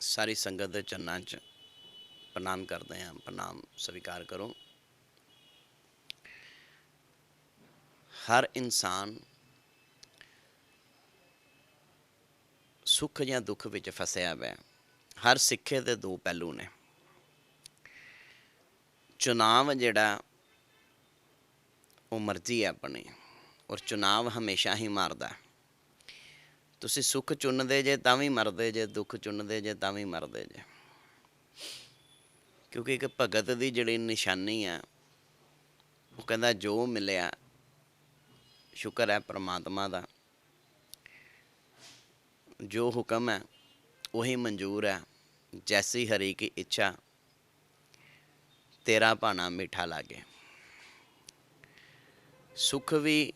ਸਾਰੀ ਸੰਗਤ ਦੇ ਚਰਨਾਂ 'ਚ ਪ੍ਰਣਾਮ ਕਰਦੇ ਹਾਂ, ਪ੍ਰਣਾਮ ਸਵੀਕਾਰ ਕਰੋ। ਹਰ ਇਨਸਾਨ ਸੁੱਖ ਜਾਂ ਦੁੱਖ ਵਿੱਚ ਫਸਿਆ ਹੋਇਆ ਹਰ ਸਿੱਖੇ ਦੇ ਦੋ ਪਹਿਲੂ ਨੇ। ਚੁਣਾਵ ਜਿਹੜਾ, ਉਹ ਮਰਜ਼ੀ ਹੈ ਆਪਣੀ, ਔਰ ਚੁਣਾਵ ਹਮੇਸ਼ਾ ਹੀ ਮਾਰਦਾ। ਹੈ। ਤੁਸੀਂ ਸੁੱਖ ਚੁਣਦੇ ਜੇ ਤਾਂ ਵੀ ਮਰਦੇ ਜੇ, ਦੁੱਖ ਚੁਣਦੇ ਜੇ ਤਾਂ ਵੀ ਮਰਦੇ ਜੇ। ਕਿਉਂਕਿ ਇੱਕ ਭਗਤ ਦੀ ਜਿਹੜੀ ਨਿਸ਼ਾਨੀ ਆ, ਉਹ ਕਹਿੰਦਾ ਜੋ ਮਿਲਿਆ, ਸ਼ੁਕਰ ਹੈ ਪ੍ਰਮਾਤਮਾ ਦਾ। ਜੋ ਹੁਕਮ ਹੈ, ਉਹੀ ਮਨਜ਼ੂਰ ਹੈ। ਜੈਸੀ ਹਰੀ ਕੀ ਇੱਛਾ, ਤੇਰਾ ਭਾਣਾ ਮਿੱਠਾ ਲਾਗੇ। ਸੁੱਖ ਵੀ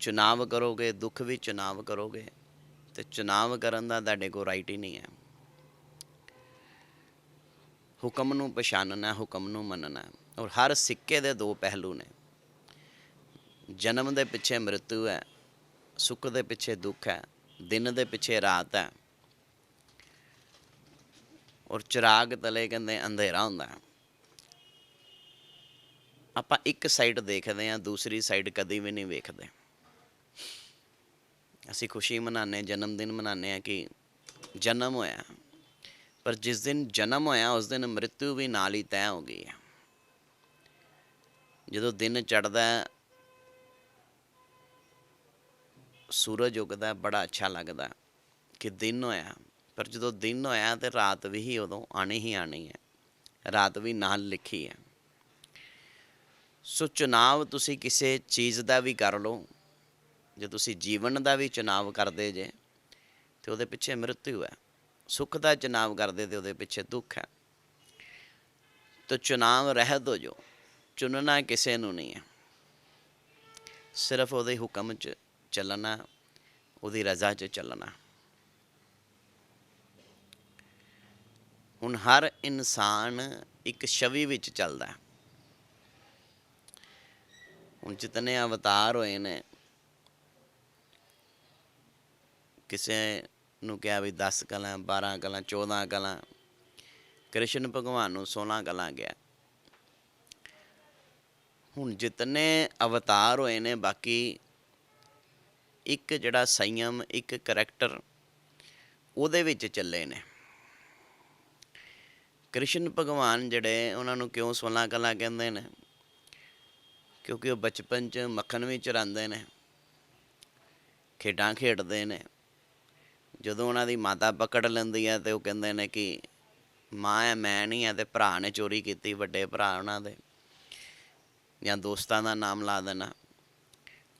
ਚੁਣਾਵ ਕਰੋਗੇ, ਦੁੱਖ ਵੀ ਚੁਣਾਵ ਕਰੋਗੇ ਤੇ ਚੁਣਾਵ ਕਰਨ ਦਾ ਤੁਹਾਡੇ ਕੋਲ ਰਾਈਟ ਹੀ ਨਹੀਂ ਹੈ। ਹੁਕਮ ਨੂੰ ਪਛਾਨਣਾ, ਹੁਕਮ ਨੂੰ ਮੰਨਣਾ ਔਰ ਹਰ ਸਿੱਕੇ ਦੇ ਦੋ ਪਹਿਲੂ ਨੇ। ਜਨਮ ਦੇ ਪਿੱਛੇ ਮ੍ਰਿਤੂ ਹੈ, ਸੁੱਖ ਦੇ ਪਿੱਛੇ ਦੁੱਖ ਹੈ, ਦਿਨ ਦੇ ਪਿੱਛੇ ਰਾਤ ਹੈ ਔਰ ਚਿਰਾਗ ਤਲੇ ਕਹਿੰਦੇ ਅੰਧੇਰਾ ਹੁੰਦਾ ਆਪਾਂ ਇੱਕ ਸਾਈਡ ਦੇਖਦੇ ਹਾਂ, ਦੂਸਰੀ ਸਾਈਡ ਕਦੀ ਵੀ ਨਹੀਂ ਵੇਖਦੇ। ਅਸੀਂ ਖੁਸ਼ੀ ਮਨਾਉਂਦੇ ਜਨਮ ਦਿਨ ਮਨਾਉਂਦੇ ਆ ਕਿ ਜਨਮ ਹੋਇਆ। ਪਰ ਜਿਸ ਦਿਨ ਜਨਮ ਹੋਇਆ, ਉਸ ਦਿਨ ਮ੍ਰਿਤੂ ਵੀ ਨਾਲ ਹੀ ਤੈਅ ਹੋ ਗਈ ਹੈ। ਜਦੋਂ ਦਿਨ ਚੜਦਾ ਸੂਰਜ ਉਗਦਾ ਬੜਾ ਅੱਛਾ ਲੱਗਦਾ ਕਿ ਦਿਨ ਹੋਇਆ। ਪਰ ਜਦੋਂ ਦਿਨ ਹੋਇਆ ਤੇ ਰਾਤ ਵੀ ਹੀ ਉਦੋਂ ਆਣੀ ਹੀ ਆਣੀ ਹੈ। ਰਾਤ ਵੀ ਨਾਲ ਲਿਖੀ ਹੈ। ਸੋ ਚੁਣਾਵ ਤੁਸੀਂ ਕਿਸੇ ਚੀਜ਼ ਦਾ ਵੀ ਕਰ ਲਓ। ਜੇ ਤੁਸੀਂ ਜੀਵਨ ਦਾ ਵੀ ਚੁਣਾਵ ਕਰਦੇ ਜੇ, ਤੇ ਉਹਦੇ ਪਿੱਛੇ ਮ੍ਰਿਤੂ ਹੈ। ਸੁੱਖ ਦਾ ਚੁਣਾਵ ਕਰਦੇ ਤੇ ਉਹਦੇ ਪਿੱਛੇ ਦੁੱਖ ਹੈ। ਤੋ ਚੁਣਾਵ ਰਹਿਤ ਹੋ ਜੋ, ਚੁਣਨਾ ਕਿਸੇ ਨੂੰ ਨਹੀਂ ਹੈ। ਸਿਰਫ ਉਹਦੇ ਹੁਕਮ 'ਚ ਚੱਲਣਾ, ਉਹਦੀ ਰਜ਼ਾ 'ਚ ਚੱਲਣਾ। ਹੁਣ ਹਰ ਇਨਸਾਨ ਇੱਕ ਛਵੀ ਵਿੱਚ ਚੱਲਦਾ ਹੁਣ ਜਿਤਨੇ ਅਵਤਾਰ ਹੋਏ ਨੇ ਕਿਸੇ ਨੂੰ ਕਿਹਾ ਵੀ 10 ਕਲਾਂ 12 ਕਲਾਂ 14 ਕਲਾਂ, ਕ੍ਰਿਸ਼ਨ ਭਗਵਾਨ ਨੂੰ 16 ਕਲਾਂ ਗਿਆ। ਹੁਣ ਜਿਤਨੇ ਅਵਤਾਰ ਹੋਏ ਨੇ, ਬਾਕੀ ਇੱਕ ਜਿਹੜਾ ਸੰਯਮ, ਇੱਕ ਕਰੈਕਟਰ ਉਹਦੇ ਵਿੱਚ ਚੱਲੇ ਨੇ। ਕ੍ਰਿਸ਼ਨ ਭਗਵਾਨ ਜਿਹੜੇ ਉਹਨਾਂ ਨੂੰ ਕਿਉਂ 16 ਕਲਾਂ ਕਹਿੰਦੇ ਨੇ? ਕਿਉਂਕਿ ਉਹ ਬਚਪਨ 'ਚ ਮੱਖਣ ਵੀ ਚਰਾਉਂਦੇ ਨੇ, ਖੇਡਾਂ ਖੇਡਦੇ ਨੇ। ਜਦੋਂ ਉਹਨਾਂ ਦੀ ਮਾਤਾ ਪਕੜ ਲੈਂਦੀ ਹੈ ਤੇ ਉਹ ਕਹਿੰਦੇ ਨੇ ਕਿ ਮਾਂ ਹੈ ਮੈਂ ਨਹੀਂ ਹੈ ਤੇ ਭਰਾ ਨੇ ਚੋਰੀ ਕੀਤੀ ਵੱਡੇ ਭਰਾ ਉਹਨਾਂ ਦੇ। ਜਾਂ ਦੋਸਤਾਂ ਦਾ ਨਾਮ ਲਾ ਦੇਣਾ।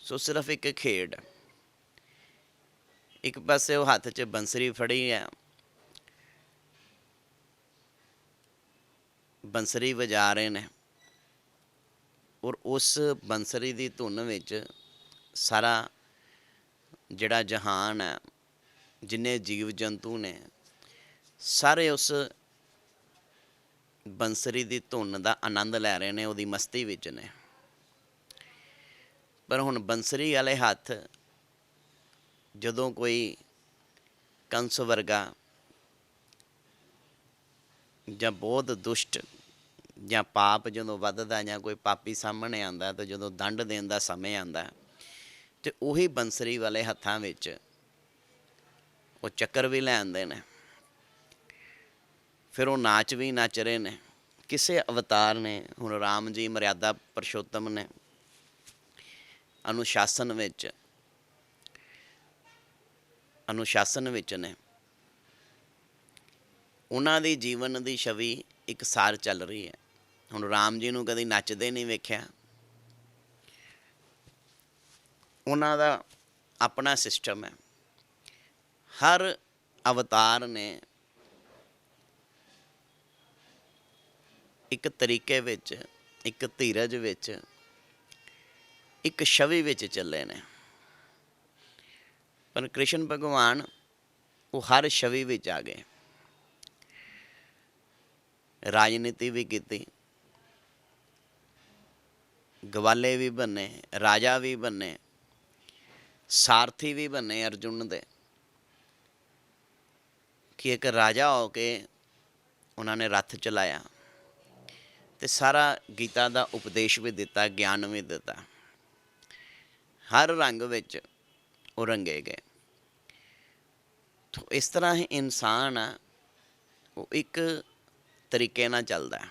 ਸੋ ਸਿਰਫ ਇੱਕ ਖੇਡ। ਇੱਕ ਪਾਸੇ ਉਹ ਹੱਥ 'ਚ ਬੰਸਰੀ ਫੜੀ ਹੈ ਬੰਸਰੀ ਵਜਾ ਰਹੇ ਨੇ। ਔਰ ਉਸ ਬੰਸਰੀ ਦੀ ਧੁਨ ਵਿੱਚ ਸਾਰਾ ਜਿਹੜਾ ਜਹਾਨ ਹੈ ਜਿੰਨੇ ਜੀਵ ਜੰਤੂ ਨੇ, ਸਾਰੇ ਉਸ ਬੰਸਰੀ ਦੀ ਧੁਨ ਦਾ ਆਨੰਦ ਲੈ ਰਹੇ ਨੇ, ਉਹਦੀ ਮਸਤੀ ਵਿੱਚ ਨੇ। ਪਰ ਹੁਣ ਬੰਸਰੀ ਵਾਲੇ ਹੱਥ ਜਦੋਂ ਕੋਈ ਕੰਸ ਵਰਗਾ ਜਾਂ ਬਹੁਤ ਦੁਸ਼ਟ ਜਾਂ ਪਾਪ ਜਦੋਂ ਵੱਧਦਾ ਜਾਂ ਕੋਈ ਪਾਪੀ ਸਾਹਮਣੇ ਆਂਦਾ ਤੇ ਜਦੋਂ ਦੰਡ ਦੇਣ ਦਾ ਸਮੇਂ ਆਂਦਾ ਤੇ ਉਹੀ ਬੰਸਰੀ ਵਾਲੇ ਹੱਥਾਂ ਵਿੱਚ ਉਹ ਚੱਕਰ ਵੀ ਲੈ ਆਉਂਦੇ ਨੇ। ਫਿਰ ਉਹ ਨਾਚ ਵੀ ਨੱਚ ਰਹੇ ਨੇ। ਕਿਸੇ ਅਵਤਾਰ ਨੇ, ਹੁਣ ਰਾਮ ਜੀ ਮਰਿਆਦਾ ਪਰਸ਼ੋਤਮ ਨੇ, ਅਨੁਸ਼ਾਸਨ ਵਿੱਚ ਅਨੁਸ਼ਾਸਨ ਵਿੱਚ ਨੇ। ਉਹਨਾਂ ਦੀ ਜੀਵਨ ਦੀ ਛਵੀ ਇੱਕ ਸਾਰ ਚੱਲ ਰਹੀ ਹੈ। ਹੁਣ ਰਾਮ ਜੀ ਨੂੰ ਕਦੀ ਨੱਚਦੇ ਨਹੀਂ ਵੇਖਿਆ। ਉਹਨਾਂ ਦਾ ਆਪਣਾ ਸਿਸਟਮ ਹੈ। ਹਰ ਅਵਤਾਰ ਨੇ ਇੱਕ ਤਰੀਕੇ ਵਿੱਚ, ਇੱਕ ਧੀਰਜ ਵਿੱਚ, ਇੱਕ ਛਵੀ ਵਿੱਚ ਚੱਲੇ ਨੇ। ਪਰ ਕ੍ਰਿਸ਼ਨ ਭਗਵਾਨ ਉਹ ਹਰ ਛਵੀ ਵਿੱਚ ਆ ਗਏ। ਰਾਜਨੀਤੀ ਵੀ ਕੀਤੀ। ਗਵਾਲੇ ਵੀ ਬੰਨੇ ਰਾਜਾ ਵੀ ਬੰਨੇ ਸਾਰਥੀ ਵੀ ਬੰਨੇ ਅਰਜੁਨ ਦੇ। ਕਿ ਇੱਕ ਰਾਜਾ ਹੋ ਕੇ ਉਹਨਾਂ ਨੇ ਰੱਥ ਚਲਾਇਆ ਤੇ ਸਾਰਾ ਗੀਤਾ ਦਾ ਉਪਦੇਸ਼ ਵੀ ਦਿੱਤਾ, ਗਿਆਨ ਵੀ ਦਿੱਤਾ। ਹਰ ਰੰਗ ਵਿੱਚ ਉਹ ਰੰਗੇ ਗਏ। ਤੋ ਇਸ ਤਰ੍ਹਾਂ ਹੀ ਇਨਸਾਨ ਆ ਉਹ ਇੱਕ ਤਰੀਕੇ ਨਾਲ ਚੱਲਦਾ ਹੈ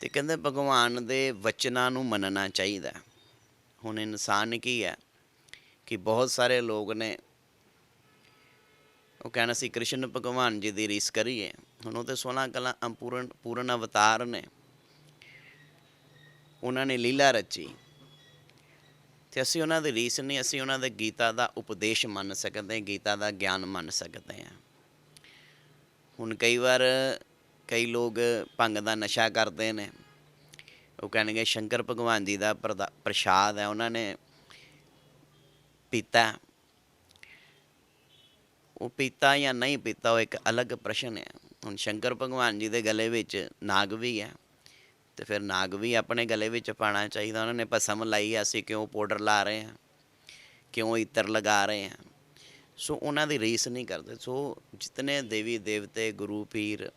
ਤੇ ਕਹਿੰਦੇ ਭਗਵਾਨ ਦੇ ਵਚਨਾਂ ਨੂੰ ਮੰਨਣਾ ਚਾਹੀਦਾ ਹੁਣ ਇਨਸਾਨ ਕੀ ਹੈ ਕਿ ਬਹੁਤ ਸਾਰੇ ਲੋਕ ਨੇ ਉਹ ਕਹਿਣਾ ਸੀ, ਕ੍ਰਿਸ਼ਨ ਭਗਵਾਨ ਜੀ ਦੀ ਰੀਸ ਕਰੀਏ। ਹੁਣ ਉਹ ਤੇ 16 ਕਲਾ ਪੂਰਨ ਪੂਰਨ ਅਵਤਾਰ ਨੇ। ਉਹਨਾਂ ਨੇ ਲੀਲਾ ਰਚੀ। ਤੇ ਅਸੀਂ ਉਹਨਾਂ ਦੀ ਰੀਸ ਨਹੀਂ, ਅਸੀਂ ਉਹਨਾਂ ਦੇ ਗੀਤਾ ਦਾ ਉਪਦੇਸ਼ ਮੰਨ ਸਕਦੇ ਹਾਂ, ਗੀਤਾ ਦਾ ਗਿਆਨ ਮੰਨ ਸਕਦੇ ਹਾਂ। ਹੁਣ ਕਈ ਵਾਰ ਕਈ ਲੋਕ ਭੰਗ ਦਾ ਨਸ਼ਾ ਕਰਦੇ ਨੇ। ਉਹ ਕਹਿਣਗੇ, ਸ਼ੰਕਰ ਭਗਵਾਨ ਜੀ ਦਾ ਪ੍ਰਦਾ- ਪ੍ਰਸ਼ਾਦ ਹੈ, ਉਹਨਾਂ ਨੇ ਪੀਤਾ। ਉਹ ਪੀਤਾ ਜਾਂ ਨਹੀਂ ਪੀਤਾ ਉਹ ਇੱਕ ਅਲੱਗ ਪ੍ਰਸ਼ਨ ਹੈ। ਹੁਣ ਸ਼ੰਕਰ ਭਗਵਾਨ ਜੀ ਦੇ ਗਲੇ ਵਿੱਚ ਨਾਗ ਵੀ ਹੈ ਤੇ ਫਿਰ ਨਾਗ ਵੀ ਆਪਣੇ ਗਲੇ ਵਿੱਚ ਪਾਣਾ ਚਾਹੀਦਾ। ਉਹਨਾਂ ਨੇ ਭਸਮ ਲਾਈ ਹੈ, ਅਸੀਂ ਕਿਉਂ ਪਾਊਡਰ ਲਾ ਰਹੇ ਹਾਂ? ਕਿਉਂ ਇਤਰ ਲਗਾ ਰਹੇ ਹਾਂ? ਸੋ ਉਹਨਾਂ ਦੀ ਰੀਸ ਨਹੀਂ ਕਰਦੇ। ਸੋ ਜਿਤਨੇ ਦੇਵੀ ਦੇਵਤੇ ਗੁਰੂ ਪੀਰ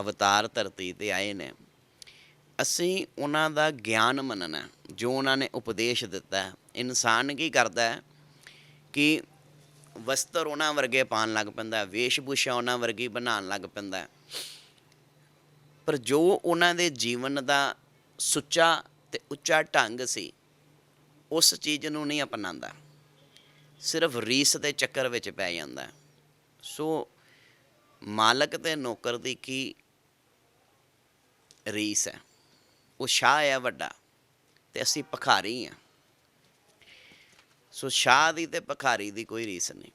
ਅਵਤਾਰ ਧਰਤੀ ਤੇ ਆਏ ਨੇ ਅਸੀਂ ਉਹਨਾਂ ਦਾ ਗਿਆਨ ਮੰਨਣਾ ਜੋ ਉਹਨਾਂ ਨੇ ਉਪਦੇਸ਼ ਦਿੱਤਾ ਇਨਸਾਨ ਕੀ ਕਰਦਾ ਹੈ ਕਿ ਵਸਤਰ ਉਹਨਾਂ ਵਰਗੇ ਪਾਣ ਲੱਗ ਪੈਂਦਾ ਵੇਸ਼ਭੂਸ਼ਾ ਉਹਨਾਂ ਵਰਗੀ ਬਣਾਉਣ ਲੱਗ ਪੈਂਦਾ ਪਰ ਜੋ ਉਹਨਾਂ ਦੇ ਜੀਵਨ ਦਾ ਸੁੱਚਾ ਤੇ ਉੱਚਾ ਢੰਗ ਸੀ, ਉਸ ਚੀਜ਼ ਨੂੰ ਨਹੀਂ ਅਪਣਾਉਂਦਾ। ਸਿਰਫ ਰੀਸ ਦੇ ਚੱਕਰ ਵਿੱਚ ਪੈ ਜਾਂਦਾ ਸੋ ਮਾਲਕ ਤੇ ਨੌਕਰ ਦੀ ਕੀ ਰੀਸ ਹੈ? ਉਹ ਸ਼ਾਹ ਹੈ ਵੱਡਾ ਤੇ ਅਸੀਂ ਭਖਾਰੀ ਹਾਂ। ਸੋ ਸ਼ਾਹ ਦੀ ਤੇ ਭਖਾਰੀ ਦੀ ਕੋਈ ਰੀਸ ਨਹੀਂ।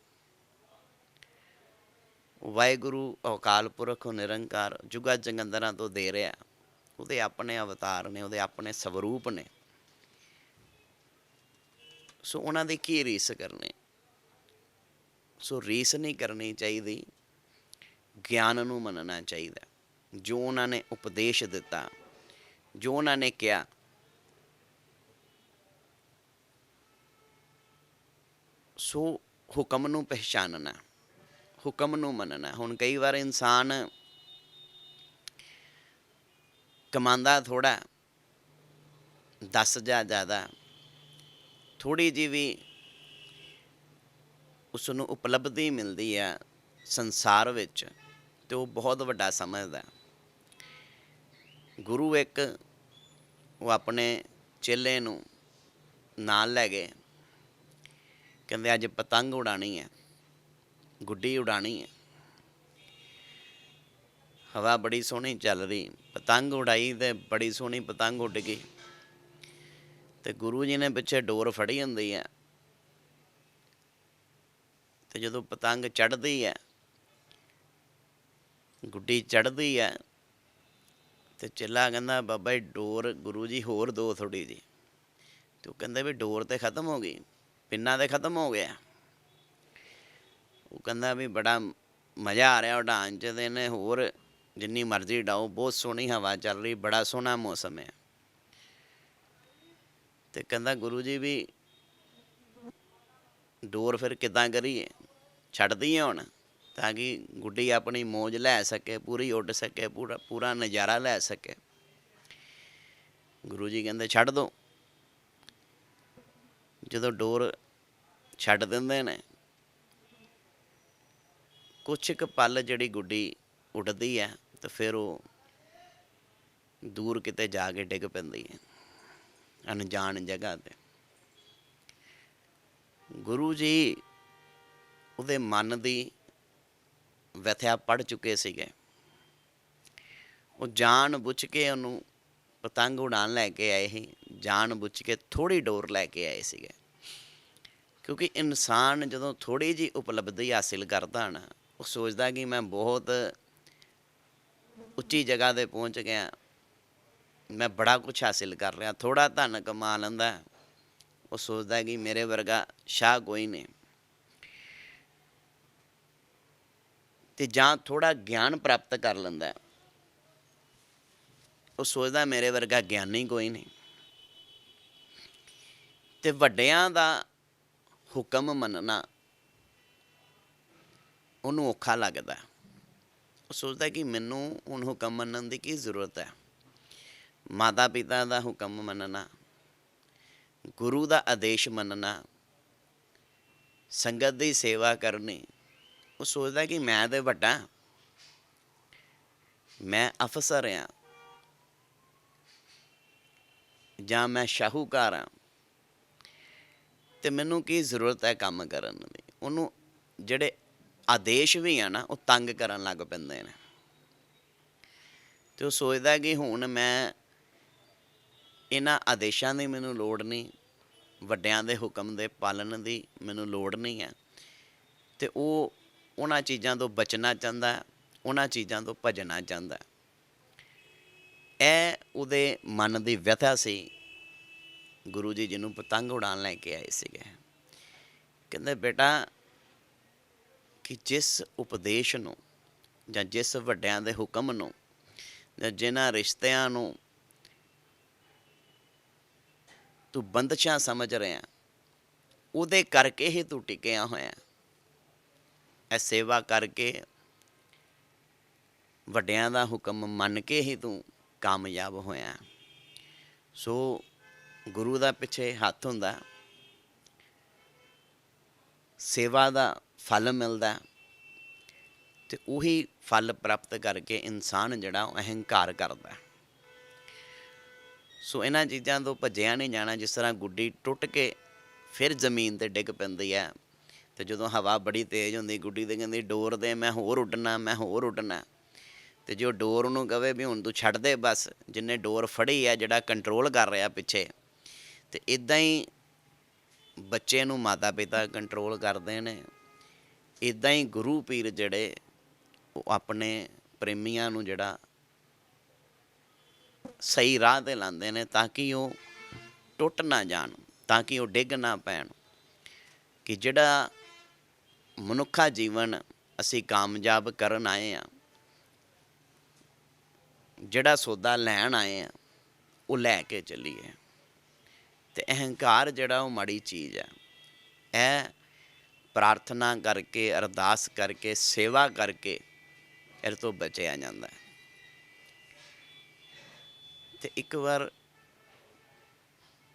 ਵਾਹਿਗੁਰੂ ਅਕਾਲ ਪੁਰਖ ਨਿਰੰਕਾਰ ਜੁਗਾ ਜੰਗੰਦਰਾਂ ਤੋਂ ਦੇ ਰਿਹਾ। ਉਹਦੇ ਆਪਣੇ ਅਵਤਾਰ ਨੇ, ਉਹਦੇ ਆਪਣੇ ਸਵਰੂਪ ਨੇ। ਸੋ ਉਹਨਾਂ ਦੀ ਕੀ ਰੀਸ ਕਰਨੀ? ਸੋ ਰੀਸ ਨਹੀਂ ਕਰਨੀ ਚਾਹੀਦੀ। ਗਿਆਨ ਨੂੰ ਮੰਨਣਾ ਚਾਹੀਦਾ। ਜੋ ਉਹਨਾਂ ਨੇ ਉਪਦੇਸ਼ ਦਿੱਤਾ, ਜੋ ਉਹਨਾਂ ਨੇ ਕਿਹਾ ਸੋ ਹੁਕਮ ਨੂੰ ਪਹਿਚਾਨਣਾ, ਹੁਕਮ ਨੂੰ ਮੰਨਣਾ। ਹੁਣ ਕਈ ਵਾਰ ਇਨਸਾਨ ਕਮਾਂਦਾ ਥੋੜਾ ਦਸ ਜਾਂ ਜ਼ਿਆਦਾ ਥੋੜੀ ਜਿਹੀ ਵੀ ਉਸ ਨੂੰ ਉਪਲਬਧੀ ਮਿਲਦੀ ਆ ਸੰਸਾਰ ਵਿੱਚ ਤੇ ਉਹ ਬਹੁਤ ਵੱਡਾ ਸਮਝਦਾ। ਗੁਰੂ ਇੱਕ ਉਹ ਆਪਣੇ ਚੇਲੇ ਨੂੰ ਨਾਲ ਲੈ ਗਏ। ਕਹਿੰਦੇ ਅੱਜ ਪਤੰਗ ਉਡਾਣੀ ਹੈ, ਗੁੱਡੀ ਉਡਾਣੀ ਹੈ। ਹਵਾ ਬੜੀ ਸੋਹਣੀ ਚੱਲ ਰਹੀ, ਪਤੰਗ ਉਡਾਈ ਤੇ ਬੜੀ ਸੋਹਣੀ ਪਤੰਗ ਉੱਡ ਗਈ। ਤੇ ਗੁਰੂ ਜੀ ਨੇ ਪਿੱਛੇ ਡੋਰ ਫੜੀ ਹੁੰਦੀ ਹੈ। ਤੇ ਜਦੋਂ ਪਤੰਗ ਚੜ੍ਹਦੀ ਹੈ, ਗੁੱਡੀ ਚੜ੍ਹਦੀ ਹੈ, ਤੇ ਚਿੱਲਾ ਕਹਿੰਦਾ, ਬਾਬਾ ਜੀ, ਡੋਰ ਗੁਰੂ ਜੀ, ਹੋਰ ਦੋ ਥੋੜੀ ਜੀ ਤੇ ਉਹ ਕਹਿੰਦੇ ਵੀ ਡੋਰ ਤੇ ਖਤਮ ਹੋ ਗਈ। ਪਿੰਨਾਂ ਤੇ ਖਤਮ ਹੋ ਗਿਆ ਉਹ ਕਹਿੰਦਾ ਵੀ ਬੜਾ ਮਜ਼ਾ ਆ ਰਿਹਾ ਉਡਾਨ ਚ ਤੇ ਨੇ, ਹੋਰ ਜਿੰਨੀ ਮਰਜ਼ੀ ਡਾਓ, ਬਹੁਤ ਸੋਹਣੀ ਹਵਾ ਚੱਲ ਰਹੀ, ਬੜਾ ਸੋਹਣਾ ਮੌਸਮ ਹੈ ਤੇ ਕਹਿੰਦਾ ਗੁਰੂ ਜੀ ਵੀ ਡੋਰ ਫਿਰ ਕਿਦਾਂ ਕਰੀਏ? ਛੱਡਦੀ ਹੈ ਹੁਣ, ਤਾਂ ਕਿ ਗੁੱਡੀ ਆਪਣੀ ਮੌਜ ਲੈ ਸਕੇ, ਪੂਰੀ ਉੱਡ ਸਕੇ, ਪੂਰਾ ਪੂਰਾ ਨਜ਼ਾਰਾ ਲੈ ਸਕੇ। ਗੁਰੂ ਜੀ ਕਹਿੰਦੇ, ਛੱਡ ਦੋ। ਜਦੋਂ ਡੋਰ ਛੱਡ ਦਿੰਦੇ ਨੇ। ਕੁਛ ਇੱਕ ਪਲ ਜਿਹੜੀ ਗੁੱਡੀ ਉੱਡਦੀ ਹੈ ਤੇ ਫਿਰ ਉਹ ਦੂਰ ਕਿਤੇ ਜਾ ਕੇ ਡਿੱਗ ਪੈਂਦੀ ਹੈ, ਅਣਜਾਣ ਜਗ੍ਹਾ ਤੇ। ਗੁਰੂ ਜੀ ਉਹਦੇ ਮਨ ਦੀ ਵਿਥਿਆ ਪੜ ਚੁੱਕੇ ਸੀਗੇ। ਉਹ ਜਾਣ ਬੁੱਝ ਕੇ ਉਹਨੂੰ ਪਤੰਗ ਉਡਾਣ ਲੈ ਕੇ ਆਏ ਸੀ ਜਾਣ ਬੁੱਝ ਕੇ ਥੋੜੀ ਡੋਰ ਲੈ ਕੇ ਆਏ ਸੀਗੇ। ਕਿਉਂਕਿ ਇਨਸਾਨ ਜਦੋਂ ਥੋੜੀ ਜੀ ਉਪਲਬਧੀ ਹਾਸਿਲ ਕਰਦਾ ਨਾ, ਉਹ ਸੋਚਦਾ ਕਿ ਮੈਂ ਬਹੁਤ ਉੱਚੀ ਜਗ੍ਹਾ ਤੇ ਪਹੁੰਚ ਗਿਆ। ਮੈਂ ਬੜਾ ਕੁਝ ਹਾਸਿਲ ਕਰ ਰਿਹਾ ਥੋੜਾ ਧਨ ਕਮਾ ਲੈਂਦਾ। ਉਹ ਸੋਚਦਾ ਕਿ ਮੇਰੇ ਵਰਗਾ ਸ਼ਾਹ ਕੋਈ ਨਹੀਂ। ਤੇ ਜਾਂ ਥੋੜਾ ਗਿਆਨ ਪ੍ਰਾਪਤ ਕਰ ਲੈਂਦਾ। ਉਹ ਸੋਚਦਾ ਮੇਰੇ ਵਰਗਾ ਗਿਆਨੀ ਕੋਈ ਨਹੀਂ। ਤੇ ਵੱਡਿਆਂ ਦਾ ਹੁਕਮ ਮੰਨਣਾ ਉਹਨੂੰ ਔਖਾ ਲੱਗਦਾ ਉਹ ਸੋਚਦਾ ਕਿ ਮੈਨੂੰ ਹੁਣ ਹੁਕਮ ਮੰਨਣ ਦੀ ਕੀ ਜ਼ਰੂਰਤ ਹੈ ਮਾਤਾ ਪਿਤਾ ਦਾ ਹੁਕਮ ਮੰਨਣਾ ਗੁਰੂ ਦਾ ਆਦੇਸ਼ ਮੰਨਣਾ ਸੰਗਤ ਦੀ ਸੇਵਾ ਕਰਨੀ ਉਹ ਸੋਚਦਾ ਕਿ ਮੈਂ ਤੇ ਵੱਡਾ ਮੈਂ ਅਫਸਰ ਹਾਂ ਜਾਂ ਮੈਂ ਸ਼ਾਹੂਕਾਰ ਹਾਂ ਤੇ ਮੈਨੂੰ ਕੀ ਜ਼ਰੂਰਤ ਹੈ ਕੰਮ ਕਰਨ ਦੀ? ਉਹਨੂੰ ਜਿਹੜੇ ਆਦੇਸ਼ ਵੀ ਆ ਨਾ, ਉਹ ਤੰਗ ਕਰਨ ਲੱਗ ਪੈਂਦੇ ਨੇ। ਤੇ ਉਹ ਸੋਚਦਾ ਕਿ ਹੁਣ ਮੈਂ ਇਹਨਾਂ ਆਦੇਸ਼ਾਂ ਦੀ ਮੈਨੂੰ ਲੋੜ ਨਹੀਂ, ਵੱਡਿਆਂ ਦੇ ਹੁਕਮ ਦੇ ਪਾਲਣ ਦੀ ਮੈਨੂੰ ਲੋੜ ਨਹੀਂ ਹੈ। ਤੇ ਉਹ ਉਹਨਾਂ ਚੀਜ਼ਾਂ ਤੋਂ ਬਚਣਾ ਚਾਹੁੰਦਾ, ਉਹਨਾਂ ਚੀਜ਼ਾਂ ਤੋਂ ਭੱਜਣਾ ਚਾਹੁੰਦਾ। ਇਹ ਉਹਦੇ ਮਨ ਦੀ ਵਿਅਥਾ ਸੀ। ਗੁਰੂ ਜੀ ਜਿਹਨੂੰ ਪਤੰਗ ਉਡਾਣ ਲੈ ਕੇ ਆਏ ਸੀਗੇ। ਕਹਿੰਦੇ, ਬੇਟਾ, ਕਿ ਜਿਸ ਉਪਦੇਸ਼ ਨੂੰ ਜਾਂ ਜਿਸ ਵੱਡਿਆਂ ਦੇ ਹੁਕਮ ਨੂੰ ਜਾਂ ਜਿਨ੍ਹਾਂ ਰਿਸ਼ਤਿਆਂ ਨੂੰ ਤੂੰ ਬੰਦਸ਼ਾਂ ਸਮਝ ਰਿਹਾ, ਉਹਦੇ ਕਰਕੇ ਹੀ ਤੂੰ ਟਿਕਿਆ ਹੋਇਆ। ਇਹ ਸੇਵਾ ਕਰਕੇ ਵੱਡਿਆਂ ਦਾ ਹੁਕਮ ਮੰਨ ਕੇ ਹੀ ਤੂੰ ਕਾਮਯਾਬ ਹੋਇਆ। ਸੋ ਗੁਰੂ ਦਾ ਪਿੱਛੇ ਹੱਥ ਹੁੰਦਾ। ਸੇਵਾ ਦਾ ਫਲ ਮਿਲਦਾ। ਹੈ ਤੇ ਉਹੀ ਫਲ ਪ੍ਰਾਪਤ ਕਰਕੇ ਇਨਸਾਨ ਜਿਹੜਾ ਉਹ ਅਹੰਕਾਰ ਕਰਦਾ। ਸੋ ਇਹਨਾਂ ਚੀਜ਼ਾਂ ਤੋਂ ਭੱਜਿਆ ਨਹੀਂ ਜਾਣਾ। ਜਿਸ ਤਰ੍ਹਾਂ ਗੁੱਡੀ ਟੁੱਟ ਕੇ ਫਿਰ ਜ਼ਮੀਨ ਤੇ ਡਿੱਗ ਪੈਂਦੀ ਹੈ। ਤੇ ਜਦੋਂ ਹਵਾ ਬੜੀ ਤੇਜ਼ ਹੁੰਦੀ, ਗੁੱਡੀ ਤੇ ਕਹਿੰਦੀ, ਡੋਰ ਦੇ, ਮੈਂ ਹੋਰ ਉੱਡਣਾ, ਮੈਂ ਹੋਰ ਉੱਡਣਾ। ਤੇ ਜੋ ਡੋਰ ਨੂੰ ਕਵੇ ਵੀ ਹੁਣ ਤੂੰ ਛੱਡ ਦੇ ਬਸ, ਜਿੰਨੇ ਡੋਰ ਫੜੀ ਹੈ ਜਿਹੜਾ ਕੰਟਰੋਲ ਕਰ ਰਿਹਾ ਪਿੱਛੇ ਤੇ ਇਦਾਂ ਹੀ ਬੱਚੇ ਨੂੰ ਮਾਤਾ ਪਿਤਾ ਕੰਟਰੋਲ ਕਰਦੇ ਨੇ। ਇਦਾਂ ਹੀ ਗੁਰੂ ਪੀਰ ਜਿਹੜੇ, ਉਹ ਆਪਣੇ ਪ੍ਰੇਮੀਆਂ ਨੂੰ ਜਿਹੜਾ ਸਹੀ ਰਾਹ ਤੇ ਲਾਉਂਦੇ ਨੇ ਤਾਂ ਕਿ ਉਹ ਟੁੱਟ ਨਾ ਜਾਣ, ਤਾਂ ਕਿ ਉਹ ਡਿੱਗ ਨਾ ਪੈਣ। ਕਿ ਜਿਹੜਾ ਮਨੁੱਖਾ ਜੀਵਨ ਅਸੀਂ ਕਾਮਯਾਬ ਕਰਨ ਆਏ ਆ ਜਿਹੜਾ ਸੌਦਾ ਲੈਣ ਆਏ ਆ ਉਹ ਲੈ ਕੇ ਚੱਲੀਏ। ਤੇ ਅਹੰਕਾਰ ਜਿਹੜਾ ਉਹ ਮਾੜੀ ਚੀਜ਼ ਹੈ। ਇਹ ਪ੍ਰਾਰਥਨਾ ਕਰਕੇ, ਅਰਦਾਸ ਕਰਕੇ, ਸੇਵਾ ਕਰਕੇ ਇਹ ਤੋਂ ਬਚਿਆ ਜਾਂਦਾ ਹੈ। ਤੇ ਇੱਕ ਵਾਰ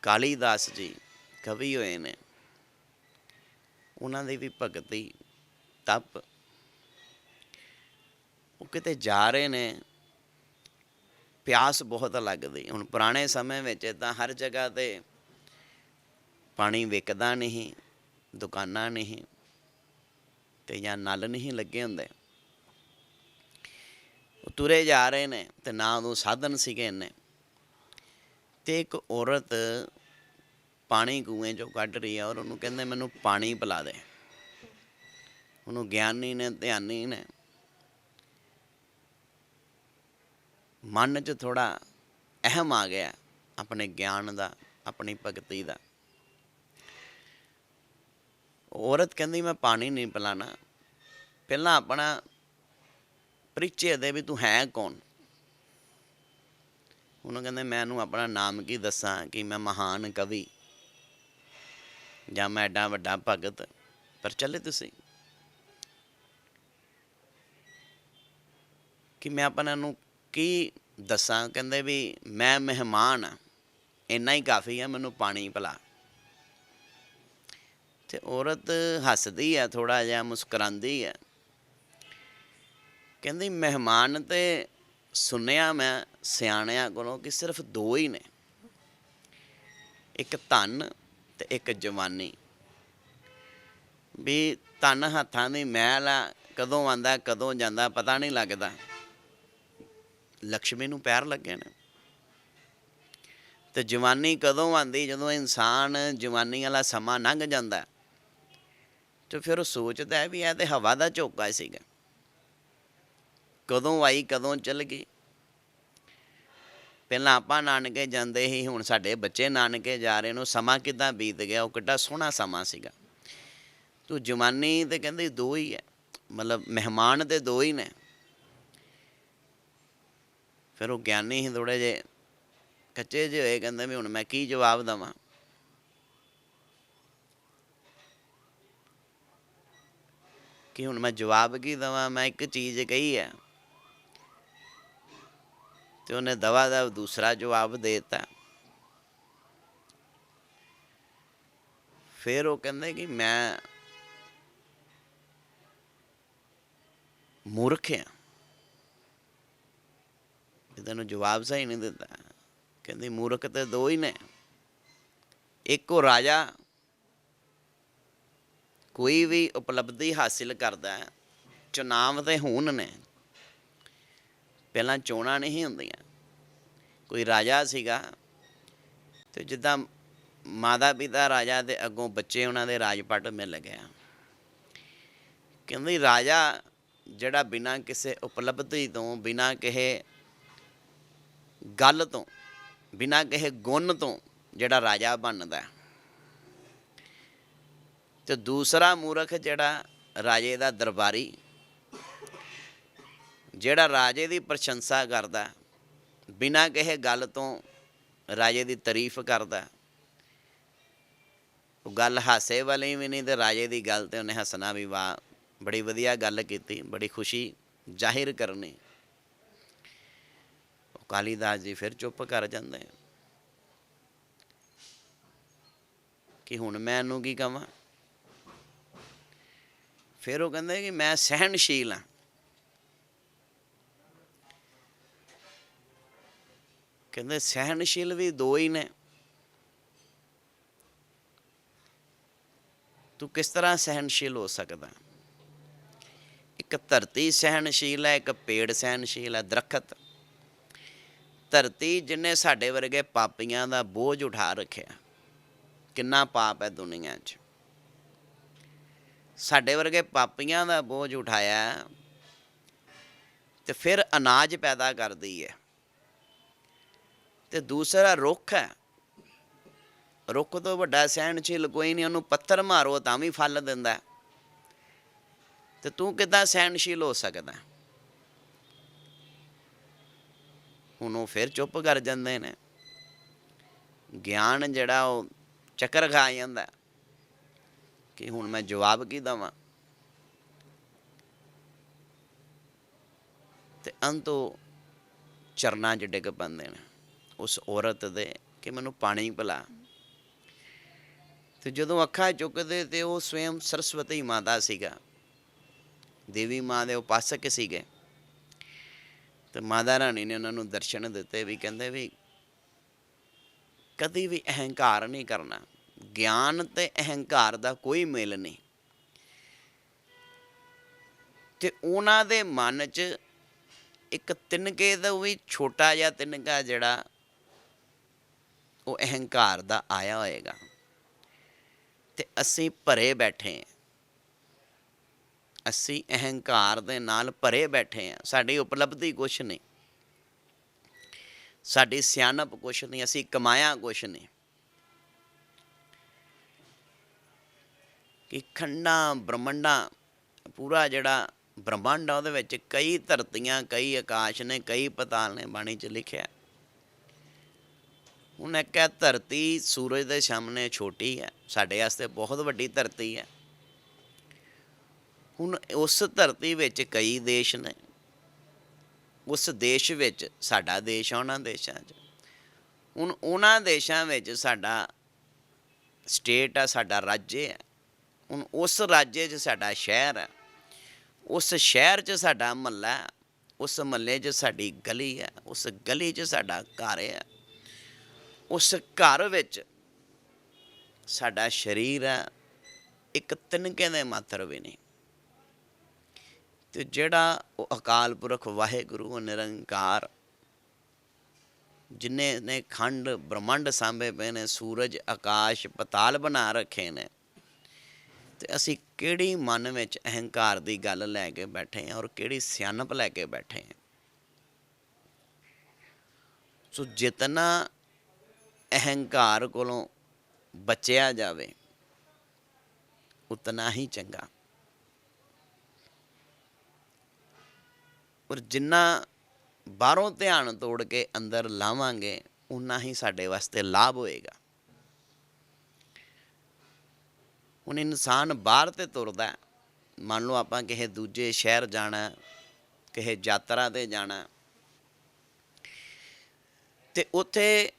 ਕਾਲੀਦਾਸ ਜੀ ਕਵੀ ਹੋਏ ਨੇ। ਉਹਨਾਂ ਦੀ ਵੀ ਭਗਤੀ ਤਪ ਉਹ ਕਿਤੇ ਜਾ ਰਹੇ ਨੇ। ਪਿਆਸ ਬਹੁਤ ਲੱਗਦੀ। ਹੁਣ ਪੁਰਾਣੇ ਸਮੇਂ ਵਿੱਚ ਤਾਂ ਹਰ ਜਗ੍ਹਾ ਤੇ ਪਾਣੀ ਵਿਕਦਾ ਨਹੀਂ, ਦੁਕਾਨਾਂ ਨਹੀਂ ਤੇ ਜਾਂ ਨਲ ਨਹੀਂ ਲੱਗੇ ਹੁੰਦੇ। ਉਹ ਤੁਰੇ ਜਾ ਰਹੇ ਨੇ ਤੇ ਨਾ ਉਹ ਸਾਧਨ ਸੀਗੇ ਇੰਨੇ। ਤੇ ਇੱਕ ਔਰਤ ਪਾਣੀ ਕੂਏ ਚੋਂ ਕੱਢ ਰਹੀ ਆ ਔਰ ਉਹਨੂੰ ਕਹਿੰਦੇ, ਮੈਨੂੰ ਪਾਣੀ ਪਿਲਾ ਦੇ। ਉਹਨੂੰ ਗਿਆਨੀ ਨੇ, ਧਿਆਨੀ ਨੇ ਮਨ 'ਚ ਥੋੜਾ ਅਹਿਮ ਆ ਗਿਆ, ਆਪਣੇ ਗਿਆਨ ਦਾ, ਆਪਣੀ ਭਗਤੀ ਦਾ। ਔਰਤ ਕਹਿੰਦੀ, ਮੈਂ ਪਾਣੀ ਨਹੀਂ ਪਿਲਾਣਾ। ਪਹਿਲਾਂ ਆਪਣਾ ਪਰਿਚੈ ਦੇ ਵੀ ਤੂੰ ਹੈ ਕੌਣ? ਉਹਨੂੰ ਕਹਿੰਦੇ, ਮੈਂ ਇਹਨੂੰ ਆਪਣਾ ਨਾਮ ਕੀ ਦੱਸਾਂ? ਕਿ ਮੈਂ ਮਹਾਨ ਕਵੀ ਜਾਂ ਮੈਂ ਐਡਾ ਵੱਡਾ ਭਗਤ? ਪਰ ਚੱਲੇ ਤੁਸੀਂ। ਕਿ ਮੈਂ ਆਪਣਾ ਨੂੰ ਕੀ ਦੱਸਾਂ? ਕਹਿੰਦੇ ਵੀ, ਮੈਂ ਮਹਿਮਾਨ ਆ ਇੰਨਾ ਹੀ ਕਾਫੀ ਆ ਮੈਨੂੰ ਪਾਣੀ ਪਿਲਾ। ਤੇ ਔਰਤ ਹੱਸਦੀ ਆ ਥੋੜਾ ਜਿਹਾ ਮੁਸਕਰਾਉਂਦੀ ਆ ਕਹਿੰਦੀ, ਮਹਿਮਾਨ ਤੇ ਸੁਣਿਆ ਮੈਂ ਸਿਆਣਿਆਂ ਕੋਲੋਂ ਕਿ ਸਿਰਫ ਦੋ ਹੀ ਨੇ। ਇੱਕ ਧਨ ਤੇ ਇੱਕ ਜਵਾਨੀ। ਵੀ ਧਨ ਹੱਥਾਂ ਦੀ ਮੈਲ ਆ, ਕਦੋਂ ਆਂਦਾ ਕਦੋਂ ਜਾਂਦਾ, ਪਤਾ ਨਹੀਂ ਲੱਗਦਾ। ਲక్ష్ਮੀ ਨੂੰ ਪੈਰ ਲੱਗੇ ਨੇ। ਤੇ ਜਵਾਨੀ ਕਦੋਂ ਆਂਦੀ ਜਦੋਂ ਇਨਸਾਨ ਜਵਾਨੀ ਵਾਲਾ ਸਮਾਂ ਲੰਘ ਜਾਂਦਾ। ਤੇ ਫਿਰ ਉਹ ਸੋਚਦਾ ਹੈ ਵੀ ਇਹ ਤੇ ਹਵਾ ਦਾ ਝੋਕਾ ਸੀਗਾ। ਕਦੋਂ ਆਈ, ਕਦੋਂ ਚਲ ਗਈ। ਪਹਿਲਾਂ ਆਪਾਂ ਨਾਨਕੇ ਜਾਂਦੇ ਸੀ, ਹੁਣ ਸਾਡੇ ਬੱਚੇ ਨਾਨਕੇ ਜਾ ਰਹੇ ਨੂੰ ਸਮਾਂ ਕਿਦਾਂ ਬੀਤ ਗਿਆ, ਉਹ ਕਿੱਡਾ ਸੋਹਣਾ ਸਮਾਂ ਸੀਗਾ। ਤੂੰ ਜਵਾਨੀ ਤੇ ਕਹਿੰਦੇ ਦੋ ਹੀ ਹੈ, ਮਤਲਬ ਮਹਿਮਾਨ ਤੇ ਦੋ ਹੀ ਨੇ। ਫਿਰ ਉਹ ਗਿਆਨੀ ਹੀ ਥੋੜੇ ਜੇ ਕੱਚੇ ਜਿਹੇ ਹੋਏ, ਕਹਿੰਦੇ ਵੀ ਹੁਣ ਮੈਂ ਕੀ ਜਵਾਬ ਦਵਾਂ? ਕਿ ਹੁਣ ਮੈਂ ਜਵਾਬ ਕੀ ਦਵਾਂ? ਮੈਂ ਇੱਕ ਚੀਜ਼ ਕਹੀ ਹੈ। ਤੇ ਉਹਨੇ ਦਵਾ ਦਾ ਦੂਸਰਾ ਜਵਾਬ ਦੇ ਦਿੱਤਾ। ਫਿਰ ਉਹ ਕਹਿੰਦੇ ਕਿ ਮੈਂ ਮੂਰਖ ਆ ਤੈਨੂੰ ਜਵਾਬ ਸਹੀ ਨਹੀਂ ਦਿੱਤਾ। ਕਹਿੰਦੀ ਮੂਰਖ ਤੇ ਦੋ ਹੀ ਨੇ। ਇੱਕ ਉਹ ਰਾਜਾ ਕੋਈ ਵੀ ਉਪਲਬਧੀ ਹਾਸਿਲ ਕਰਦਾ ਹੈ ਚੁਣਾਵ ਤੇ ਹੋਣ ਨੇ। ਪਹਿਲਾਂ ਚੋਣਾਂ ਨਹੀਂ ਹੁੰਦੀਆਂ। ਕੋਈ ਰਾਜਾ ਸੀਗਾ ਤੇ ਜਿੱਦਾਂ ਮਾਤਾ ਪਿਤਾ ਰਾਜਾ ਦੇ ਅੱਗੋਂ ਬੱਚੇ ਉਹਨਾਂ ਦੇ ਰਾਜਪਟ ਮਿਲ ਗਿਆ ਕਹਿੰਦੇ ਰਾਜਾ ਜਿਹੜਾ ਬਿਨਾਂ ਕਿਸੇ ਉਪਲਬਧੀ ਤੋਂ, ਬਿਨਾਂ ਕਿਸੇ ਗੱਲ ਤੋਂ, ਬਿਨਾਂ ਕਿਸੇ ਗੁਣ ਤੋਂ ਜਿਹੜਾ ਰਾਜਾ ਬਣਦਾ। ਤੇ ਦੂਸਰਾ ਮੂਰਖ ਜਿਹੜਾ ਰਾਜੇ ਦਾ ਦਰਬਾਰੀ, ਜਿਹੜਾ ਰਾਜੇ ਦੀ ਪ੍ਰਸ਼ੰਸਾ ਕਰਦਾ, ਬਿਨਾਂ ਕਿਸੇ ਗੱਲ ਤੋਂ ਰਾਜੇ ਦੀ ਤਾਰੀਫ ਕਰਦਾ, ਉਹ ਗੱਲ ਹਾਸੇ ਵਾਲੀ ਵੀ ਨਹੀਂ ਤੇ ਰਾਜੇ ਦੀ ਗੱਲ ਤੇ ਉਹਨੇ ਹੱਸਣਾ ਵੀ ਵਾਹ ਬੜੀ ਵਧੀਆ ਗੱਲ ਕੀਤੀ, ਬੜੀ ਖੁਸ਼ੀ ਜ਼ਾਹਿਰ ਕਰਨੀ। ਉਹ ਕਾਲੀਦਾਸ ਜੀ ਫਿਰ ਚੁੱਪ ਕਰ ਜਾਂਦੇ ਕਿ ਹੁਣ ਮੈਂ ਇਹਨੂੰ ਕੀ ਕਵਾਂ? ਫਿਰ ਉਹ ਕਹਿੰਦੇ ਕਿ ਮੈਂ ਸਹਿਣਸ਼ੀਲ ਹਾਂ। ਕਹਿੰਦੇ ਸਹਿਣਸ਼ੀਲ ਵੀ ਦੋ ਹੀ ਨੇ। ਤੂੰ ਕਿਸ ਤਰ੍ਹਾਂ ਸਹਿਣਸ਼ੀਲ ਹੋ ਸਕਦਾ? ਇੱਕ ਧਰਤੀ ਸਹਿਣਸ਼ੀਲ ਹੈ, ਇੱਕ ਪੇੜ ਸਹਿਣਸ਼ੀਲ ਹੈ, ਦਰਖਤ। ਧਰਤੀ ਜਿਨੇ ਸਾਡੇ ਵਰਗੇ ਪਾਪੀਆਂ ਦਾ ਬੋਝ ਉਠਾ ਰੱਖਿਆ। ਕਿੰਨਾ ਪਾਪ ਹੈ ਦੁਨੀਆ 'ਚ। ਸਾਡੇ ਵਰਗੇ ਪਾਪੀਆਂ ਦਾ ਬੋਝ ਉਠਾਇਆ ਤੇ ਫਿਰ ਅਨਾਜ ਪੈਦਾ ਕਰਦੀ ਹੈ। ਤੇ ਦੂਸਰਾ ਰੁੱਖ ਹੈ। ਰੁੱਖ ਤੋਂ ਵੱਡਾ ਸਹਿਣਸ਼ੀਲ ਕੋਈ ਨਹੀਂ, ਉਹਨੂੰ ਪੱਥਰ ਮਾਰੋ ਤਾਂ ਵੀ ਫਲ ਦਿੰਦਾ ਹੈ। ਤੇ ਤੂੰ ਕਿੱਦਾਂ ਸਹਿਣਸ਼ੀਲ ਹੋ ਸਕਦਾ ਹੁਣ ਉਹ ਫਿਰ ਚੁੱਪ ਕਰ ਜਾਂਦੇ ਨੇ। ਗਿਆਨ ਜਿਹੜਾ ਉਹ ਚੱਕਰ ਖਾ ਜਾਂਦਾ ਕਿ ਹੁਣ ਮੈਂ ਜਵਾਬ ਕੀ ਦਵਾਂ? ਤੇ ਅੰਤੋਂ ਚਰਨਾਂ 'ਚ ਡਿੱਗ ਪੈਂਦੇ ਨੇ। ਉਸ ਔਰਤ ਦੇ ਕਿ ਮੈਨੂੰ ਪਾਣੀ ਪਿਲਾ। ਤੇ ਜਦੋਂ ਅੱਖਾਂ ਚੁੱਕਦੇ ਤੇ ਉਹ ਸਵਯੰ ਸਰਸਵਤੀ ਮਾਤਾ ਸੀਗਾ। ਦੇਵੀ ਮਾਂ ਦੇ ਉਪਾਸਕ ਸੀਗੇ। ਤੇ ਮਾਤਾ ਰਾਣੀ ਨੇ ਉਹਨਾਂ ਨੂੰ ਦਰਸ਼ਨ ਦਿੱਤੇ ਵੀ ਕਹਿੰਦੇ ਵੀ ਕਦੀ ਵੀ ਅਹੰਕਾਰ ਨਹੀਂ ਕਰਨਾ। ਗਿਆਨ ਤੇ ਅਹੰਕਾਰ ਦਾ ਕੋਈ ਮੇਲ ਨਹੀਂ। ਤੇ ਉਹਨਾਂ ਦੇ ਮਨ 'ਚ ਇੱਕ ਤਿੰਨਕੇ ਦਾ ਵੀ ਛੋਟਾ ਜਿਹਾ ਤਿੰਨਕਾ ਜਿਹੜਾ, ਉਹ ਅਹੰਕਾਰ ਦਾ ਆਇਆ ਹੋਏਗਾ। ਤੇ ਅਸੀਂ ਭਰੇ ਬੈਠੇ ਹਾਂ। ਅਸੀਂ ਅਹੰਕਾਰ ਦੇ ਨਾਲ ਭਰੇ ਬੈਠੇ ਹਾਂ। ਸਾਡੀ ਉਪਲਬਧੀ ਕੁਛ ਨਹੀਂ। ਸਾਡੀ ਸਿਆਣਪ ਕੁਛ ਨਹੀਂ। ਅਸੀਂ ਕਮਾਇਆ ਕੁਛ ਨਹੀਂ। ਕਿ ਖੰਡਾਂ, ਬ੍ਰਹਮੰਡਾਂ, ਪੂਰਾ ਜਿਹੜਾ ਬ੍ਰਹਮੰਡ ਆ ਉਹਦੇ ਵਿੱਚ ਕਈ ਧਰਤੀਆਂ, ਕਈ ਆਕਾਸ਼ ਨੇ, ਕਈ ਪਤਾਲ ਨੇ ਬਾਣੀ 'ਚ ਲਿਖਿਆ। ਹੁਣ ਇੱਕ ਹੈ ਧਰਤੀ ਸੂਰਜ ਦੇ ਸਾਹਮਣੇ ਛੋਟੀ ਹੈ, ਸਾਡੇ ਵਾਸਤੇ ਬਹੁਤ ਵੱਡੀ ਧਰਤੀ ਹੈ। ਹੁਣ ਉਸ ਧਰਤੀ ਵਿੱਚ ਕਈ ਦੇਸ਼ ਨੇ, ਉਸ ਦੇਸ਼ ਵਿੱਚ ਸਾਡਾ ਦੇਸ਼ ਆ ਉਹਨਾਂ ਦੇਸ਼ਾਂ 'ਚ। ਹੁਣ ਉਹਨਾਂ ਦੇਸ਼ਾਂ ਵਿੱਚ ਸਾਡਾ ਸਟੇਟ ਆ, ਸਾਡਾ ਰਾਜ ਹੈ ਹੁਣ ਉਸ ਰਾਜੇ 'ਚ ਸਾਡਾ ਸ਼ਹਿਰ ਹੈ। ਉਸ ਸ਼ਹਿਰ 'ਚ ਸਾਡਾ ਮਹੱਲਾ ਹੈ। ਉਸ ਮਹੱਲੇ 'ਚ ਸਾਡੀ ਗਲੀ ਹੈ। ਉਸ ਗਲੀ 'ਚ ਸਾਡਾ ਘਰ ਹੈ। ਉਸ ਘਰ ਵਿੱਚ ਸਾਡਾ ਸਰੀਰ ਹੈ। ਇੱਕ ਤਿਨਕੇ ਦੇ ਮਾਤਰ ਵੀ ਨਹੀਂ। ਤੇ ਜਿਹੜਾ ਉਹ ਅਕਾਲ ਪੁਰਖ ਵਾਹਿਗੁਰੂ ਨਿਰੰਕਾਰ, ਜਿਨੇ ਨੇ ਖੰਡ ਬ੍ਰਹਮੰਡ ਸਾਂਭੇ ਪਏ ਨੇ, ਸੂਰਜ, ਆਕਾਸ਼, ਪਤਾਲ ਬਣਾ ਰੱਖੇ ਨੇ ਤੇ ਅਸੀਂ ਕਿਹੜੀ ਮਨ ਵਿੱਚ ਅਹੰਕਾਰ ਦੀ ਗੱਲ ਲੈ ਕੇ ਬੈਠੇ ਹਾਂ ਔਰ ਕਿਹੜੀ ਸਿਆਣਪ ਲੈ ਕੇ ਬੈਠੇ ਹਾਂ? ਸੋ ਜਿਤਨਾ ਅਹੰਕਾਰ ਕੋਲੋਂ ਬਚਿਆ ਜਾਵੇ, ਉਤਨਾ ਹੀ ਚੰਗਾ। ਔਰ ਜਿੰਨਾ ਬਾਹਰੋਂ ਧਿਆਨ ਤੋੜ ਕੇ ਅੰਦਰ ਲਾਵਾਂਗੇ, ਉਨਾ ਹੀ ਸਾਡੇ ਵਾਸਤੇ ਲਾਭ ਹੋਏਗਾ। ਹੁਣ ਇਨਸਾਨ ਬਾਹਰ ਤੇ ਤੁਰਦਾ ਮੰਨ ਲਓ ਆਪਾਂ ਕਿਸੇ ਦੂਜੇ ਸ਼ਹਿਰ ਜਾਣਾ ਕਿਸੇ ਯਾਤਰਾ ਤੇ ਜਾਣਾ ਤੇ ਉੱਥੇ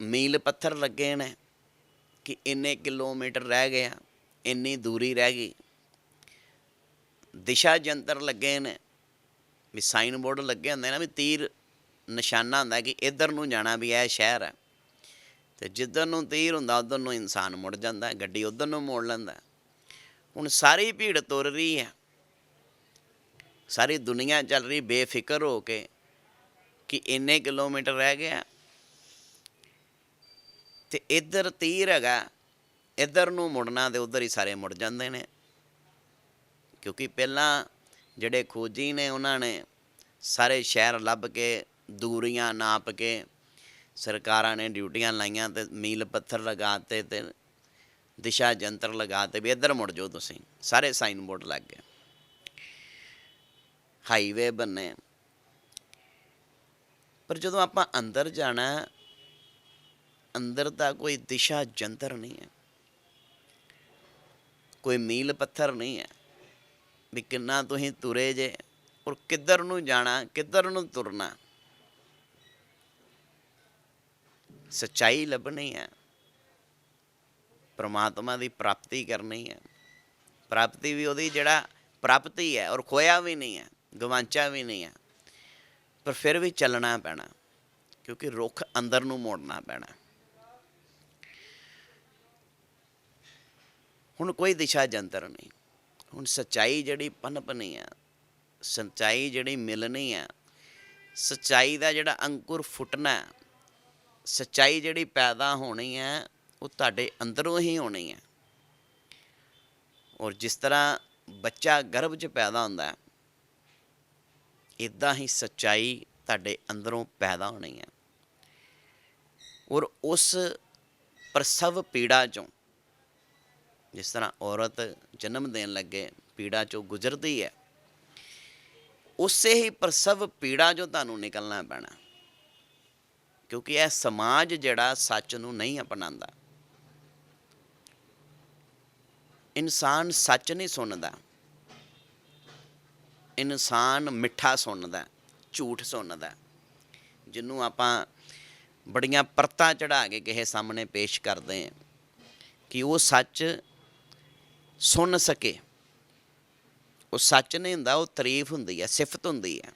ਮੀਲ ਪੱਥਰ ਲੱਗੇ ਨੇ ਕਿ ਇੰਨੇ ਕਿਲੋਮੀਟਰ ਰਹਿ ਗਏ ਆ, ਇੰਨੀ ਦੂਰੀ ਰਹਿ ਗਈ। ਦਿਸ਼ਾ ਜੰਤਰ ਲੱਗੇ ਨੇ, ਵੀ ਸਾਈਨ ਬੋਰਡ ਲੱਗੇ ਹੁੰਦੇ ਨੇ ਵੀ ਤੀਰ ਨਿਸ਼ਾਨਾ ਹੁੰਦਾ ਕਿ ਇੱਧਰ ਨੂੰ ਜਾਣਾ ਵੀ ਇਹ ਸ਼ਹਿਰ ਹੈ। ਤੇ ਜਿੱਧਰ ਨੂੰ ਤੀਰ ਹੁੰਦਾ, ਉਧਰ ਨੂੰ ਇਨਸਾਨ ਮੁੜ ਜਾਂਦਾ ਗੱਡੀ ਉਧਰ ਨੂੰ ਮੋੜ ਲੈਂਦਾ ਹੁਣ ਸਾਰੀ ਭੀੜ ਤੁਰ ਰਹੀ ਹੈ। ਸਾਰੀ ਦੁਨੀਆ ਚੱਲ ਰਹੀ ਬੇਫਿਕਰ ਹੋ ਕੇ ਕਿ ਇੰਨੇ ਕਿਲੋਮੀਟਰ ਰਹਿ ਗਿਆ। ਤੇ ਇੱਧਰ ਤੀਰ ਹੈਗਾ, ਇੱਧਰ ਨੂੰ ਮੁੜਨਾ ਤੇ ਉਧਰ ਹੀ ਸਾਰੇ ਮੁੜ ਜਾਂਦੇ ਨੇ। ਕਿਉਂਕਿ ਪਹਿਲਾਂ ਜਿਹੜੇ ਖੋਜੀ ਨੇ ਉਹਨਾਂ ਨੇ, ਸਾਰੇ ਸ਼ਹਿਰ ਲੱਭ ਕੇ, ਦੂਰੀਆਂ ਨਾਪ ਕੇ ਸਰਕਾਰਾਂ ਨੇ ਡਿਊਟੀਆਂ ਲਾਈਆਂ ਤੇ ਮੀਲ ਪੱਥਰ ਲਗਾਤੇ ਤੇ ਦਿਸ਼ਾ ਜੰਤਰ ਲਗਾਤੇ ਵੀ ਇੱਧਰ ਮੁੜ ਜਾਓ ਤੁਸੀਂ। ਸਾਰੇ ਸਾਈਨ ਬੋਰਡ ਲੱਗ ਗਏ। ਹਾਈਵੇ ਬੰਨੇ। ਪਰ ਜਦੋਂ ਆਪਾਂ ਅੰਦਰ ਜਾਣਾ, ਅੰਦਰ ਤਾਂ ਕੋਈ ਦਿਸ਼ਾ ਜੰਤਰ ਨਹੀਂ ਹੈ। ਕੋਈ ਮੀਲ ਪੱਥਰ ਨਹੀਂ ਹੈ। ਵੀ ਕਿੰਨਾ ਤੁਸੀਂ ਤੁਰੇ ਜੇ ਔਰ ਕਿੱਧਰ ਨੂੰ ਜਾਣਾ, ਕਿੱਧਰ ਨੂੰ ਤੁਰਨਾ। ਸੱਚਾਈ ਲੱਭਣੀ ਹੈ। ਪ੍ਰਮਾਤਮਾ ਦੀ ਪ੍ਰਾਪਤੀ ਕਰਨੀ ਹੈ। ਪ੍ਰਾਪਤੀ ਵੀ ਉਹਦੀ ਜਿਹੜਾ ਪ੍ਰਾਪਤੀ ਹੈ ਔਰ ਖੋਇਆ ਵੀ ਨਹੀਂ ਹੈ ਗਵਾਂਚਾ ਵੀ ਨਹੀਂ ਹੈ। ਪਰ ਫਿਰ ਵੀ ਚੱਲਣਾ ਪੈਣਾ, ਕਿਉਂਕਿ ਰੁੱਖ ਅੰਦਰ ਨੂੰ ਮੋੜਨਾ ਪੈਣਾ। ਹੁਣ ਕੋਈ ਦਿਸ਼ਾ ਜੰਤਰ ਨਹੀਂ। ਹੁਣ ਸੱਚਾਈ ਜਿਹੜੀ ਪਨਪਣੀ ਆ ਸੱਚਾਈ ਜਿਹੜੀ ਮਿਲਣੀ ਆ ਸੱਚਾਈ ਦਾ ਜਿਹੜਾ ਅੰਕੁਰ ਫੁੱਟਣਾ ਸੱਚਾਈ ਜਿਹੜੀ ਪੈਦਾ ਹੋਣੀ ਹੈ, ਉਹ ਤੁਹਾਡੇ ਅੰਦਰੋਂ ਹੀ ਹੋਣੀ ਹੈ। ਔਰ ਜਿਸ ਤਰ੍ਹਾਂ ਬੱਚਾ ਗਰਭ 'ਚ ਪੈਦਾ ਹੁੰਦਾ ਹੈ ਇਦਾਂ ਹੀ ਸੱਚਾਈ ਤੁਹਾਡੇ ਅੰਦਰੋਂ ਪੈਦਾ ਹੋਣੀ ਹੈ। ਔਰ ਉਸ ਪ੍ਰਸਵ ਪੀੜਾ ਚੋਂ, ਜਿਸ ਤਰ੍ਹਾਂ ਔਰਤ ਜਨਮ ਦੇਣ ਲੱਗੇ, ਪੀੜਾ ਚੋਂ ਗੁਜ਼ਰਦੀ ਹੈ, ਉਸੇ ਹੀ ਪ੍ਰਸਵ ਪੀੜਾ ਚੋਂ ਤੁਹਾਨੂੰ ਨਿਕਲਣਾ ਪੈਣਾ। ਕਿਉਂਕਿ ਇਹ ਸਮਾਜ ਜਿਹੜਾ ਸੱਚ ਨੂੰ ਨਹੀਂ ਅਪਣਾਉਂਦਾ। ਇਨਸਾਨ ਸੱਚ ਨਹੀਂ ਸੁਣਦਾ। ਇਨਸਾਨ ਮਿੱਠਾ ਸੁਣਦਾ, ਝੂਠ ਸੁਣਦਾ। ਜਿਹਨੂੰ ਆਪਾਂ ਬੜੀਆਂ ਪਰਤਾਂ ਚੜਾ ਕੇ ਕਿਸੇ ਸਾਹਮਣੇ ਪੇਸ਼ ਕਰਦੇ ਹਾਂ ਕਿ ਉਹ ਸੱਚ ਸੁਣ ਸਕੇ। ਉਹ ਸੱਚ ਨਹੀਂ ਹੁੰਦਾ, ਉਹ ਤਾਰੀਫ ਹੁੰਦੀ ਹੈ, ਸਿਫਤ ਹੁੰਦੀ ਹੈ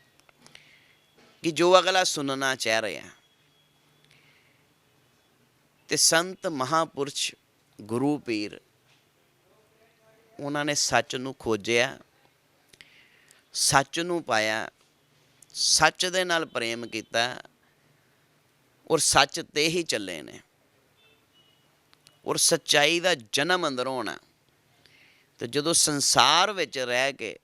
ਕਿ ਜੋ ਅਗਲਾ ਸੁਣਨਾ ਚਾਹ ਰਿਹਾ। ਤੇ ਸੰਤ ਮਹਾਪੁਰਸ਼ ਗੁਰੂ ਪੀਰ ਉਹਨਾਂ ਨੇ ਸੱਚ ਨੂੰ ਖੋਜਿਆ, ਸੱਚ ਨੂੰ ਪਾਇਆ, ਸੱਚ ਦੇ ਨਾਲ ਪ੍ਰੇਮ ਕੀਤਾ ਔਰ ਸੱਚ ਤੇ ਹੀ ਚੱਲੇ ਨੇ ਔਰ ਸੱਚਾਈ ਦਾ ਜਨਮ ਅੰਦਰੋਂ ਹੋਣਾ ਤੇ ਜਦੋਂ ਸੰਸਾਰ ਵਿੱਚ ਰਹਿ ਕੇ